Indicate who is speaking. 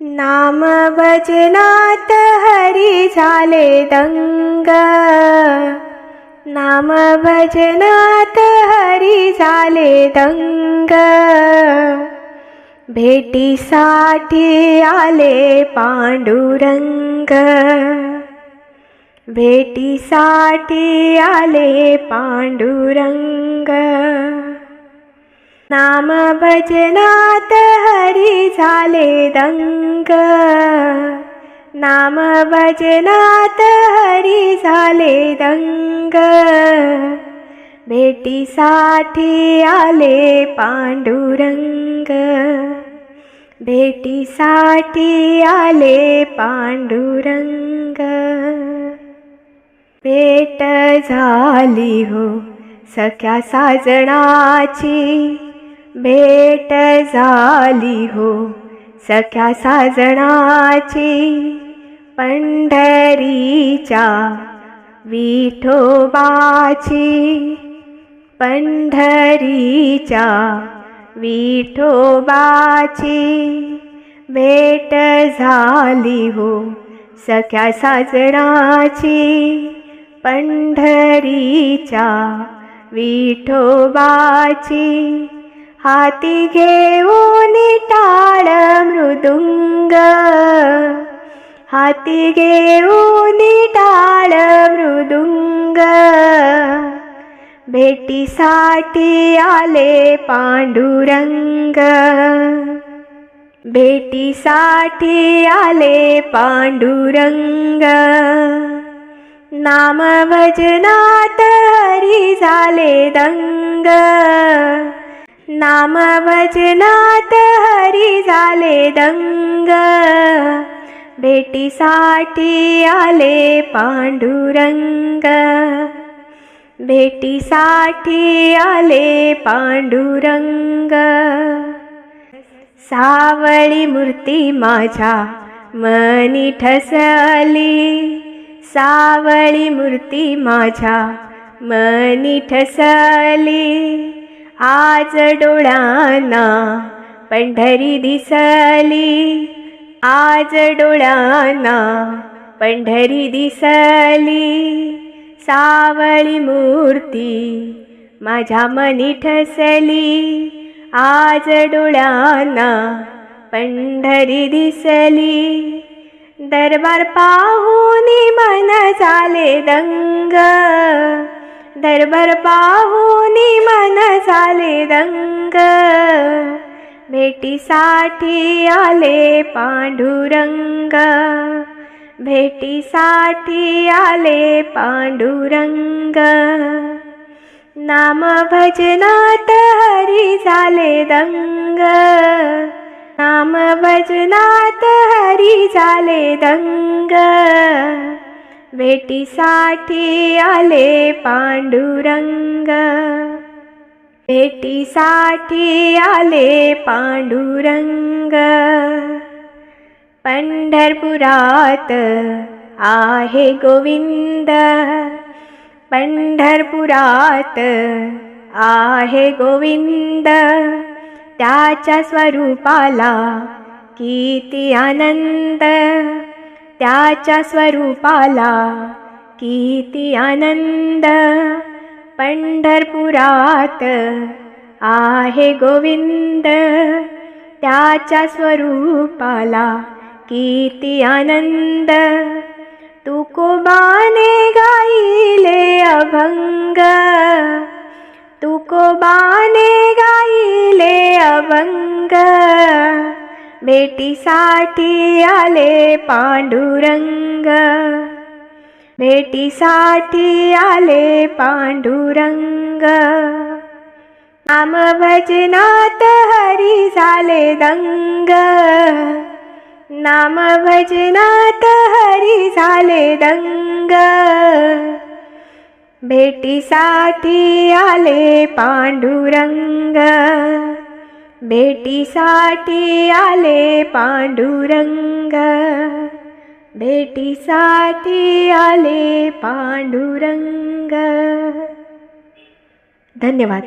Speaker 1: नाम भजनात हरी झाले दंग नाम भजनात हरी झाले दंग भेटीसाठी आले पांडुरंग। भेटीसाठी आले पांडुरंग नाम भजनात हरी झाले दंग. नाम भजनात हरी झाले दंग. भेटीसाठी आले पांडुरंग. भेटीसाठी आले पांडुरंग. भेट झाली हो सख्या साजणाची भेट झाली हो सख्या साजणाची पंढरीच्या विठोबाची पंढरीच्या विठोबाची भेट झाली हो सख्या साजणाची पंढरीच्या विठोबाची हाती घेऊन टाळ मृदुंग. हाती घेऊन टाळ मृदुंग. भेटीसाठी आले पांडुरंग. भेटीसाठी आले पांडुरंग. नाम भजनात हरी झाले दंग. नाम भजनात हरी झाले दंग. भेटीसाठी आले पांडुरंग. भेटीसाठी आले पांडुरंग. सावळी मूर्ती माझ्या मनी ठसली. सावळी मूर्ती माझ्या मनी ठसली. आज डोळ्यांना पंढरी दिसली. आज डोळ्यांना पंढरी दिसली. सावळी मूर्ती माझ्या मनी ठसली. आज डोळ्यांना पंढरी दिसली. दरबार पाहून मन झाले दंग. दरबार पाहून झाले दंग भेटीसाठी आले पांडुरंग भेटीसाठी आले पांडुरंग. नाम भजनात हरी झाले दंग नाम भजनात हरी झाले दंग भेटीसाठी आले पांडुरंग. भेटीसाठी आले पांडुरंग. पंढरपुरात आहे गोविंद. पंढरपुरात आहे गोविंद. त्याच्या स्वरूपाला किती आनंद. त्याच्या स्वरूपाला किती आनंद. पंढरपुरात आहे गोविंद. त्याच्या स्वरूपाला किती आनंद. तुकोबाने गाईले अभंग. तुकोबाने गाईले अभंग. भेटीसाठी आले पांडुरंग. भेटीसाठी आले पांडुरंग. नाम भजनात हरी झाले दंग. नाम भजनात हरी झाले दंग. भेटीसाठी आले पांडुरंग. भेटीसाठी आले पांडुरंग. भेटीसाठी आले पांडुरंग धन्यवाद